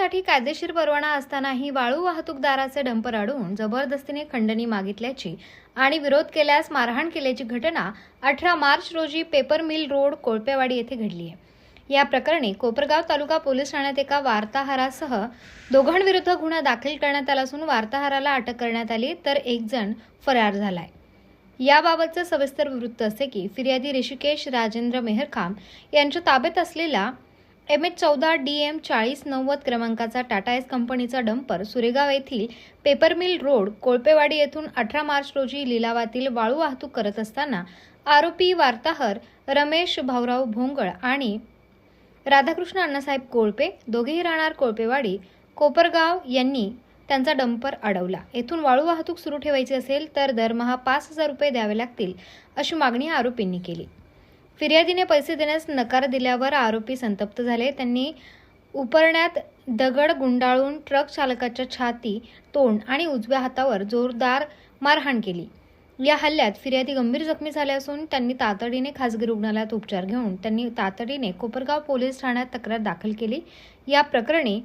कायदेशीर परवाना असतानाही वाळू वाहतूकदाराचे डंपर अडवून जबरदस्तीने खंडणी मागितल्याची आणि विरोध केल्यास मारहाण केल्याची घटना अठरा मार्च रोजी पेपर मिल रोड कोळपेवाडी येथे घडली आहे. या प्रकरणी कोपरगाव तालुका पोलीस ठाण्यात एका वार्ताहरासह दोघांविरुद्ध गुन्हा दाखल करण्यात आला असून वार्ताहराला अटक करण्यात आली तर एक जण फरार झालाय. याबाबतचं सविस्तर वृत्त असे की फिर्यादी ऋषिकेश राजेंद्र मेहरखाम यांच्या ताब्यात असलेला एम एच चौदा डी एम चाळीस नव्वद क्रमांकाचा टाटा एस कंपनीचा डंपर सुरेगाव येथील पेपरमिल रोड कोळपेवाडी येथून अठरा मार्च रोजी लिलावातील वाळू वाहतूक करत असताना आरोपी वार्ताहर रमेश भाऊराव भोंगळ आणि राधाकृष्ण अण्णासाहेब कोळपे दोघेही राहणार कोळपेवाडी कोपरगाव यांनी त्यांचा डंपर अडवला. येथून वाळू वाहतूक सुरू ठेवायची असेल तर दरमहा पाच हजार रुपये द्यावे लागतील अशी मागणी आरोपींनी केली. फिर्यादीने पैसे देण्यास नकार दिल्यावर आरोपी संतप्त झाले. त्यांनी उपरण्यात दगड गुंडाळून ट्रक चालकाच्या छाती तोंड आणि उजव्या हातावर जोरदार मारहाण केली. या हल्ल्यात फिर्यादी गंभीर जखमी झाले असून त्यांनी तातडीने खासगी रुग्णालयात उपचार घेऊन त्यांनी तातडीने कोपरगाव पोलीस ठाण्यात तक्रार दाखल केली. या प्रकरणी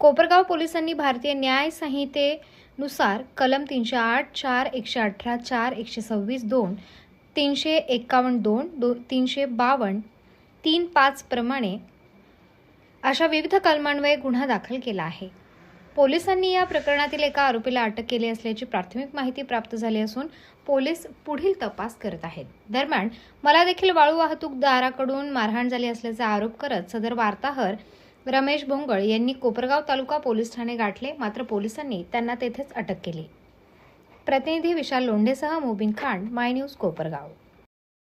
कोपरगाव पोलिसांनी भारतीय न्याय संहितेनुसार कलम तीनशे आठ चार एकशे अठरा चार एकशे सव्वीस दोन तीनशे एक्कावन्न दोन दो तीनशे बावन्न तीन पाचप्रमाणे अशा विविध कलमान्वये गुन्हा दाखल केला आहे. पोलिसांनी या प्रकरणातील एका आरोपीला अटक केली असल्याची प्राथमिक माहिती प्राप्त झाली असून पोलीस पुढील तपास करत आहेत. दरम्यान मला देखील वाळू वाहतूकदाराकडून मारहाण झाली असल्याचा आरोप करत सदर वार्ताहर रमेश भोंगळ यांनी कोपरगाव तालुका पोलीस ठाणे गाठले मात्र पोलिसांनी त्यांना तेथेच अटक केली. प्रतिनिधी विशाल लोंढेसह मोबिन खान माय न्यूज कोपरगाव.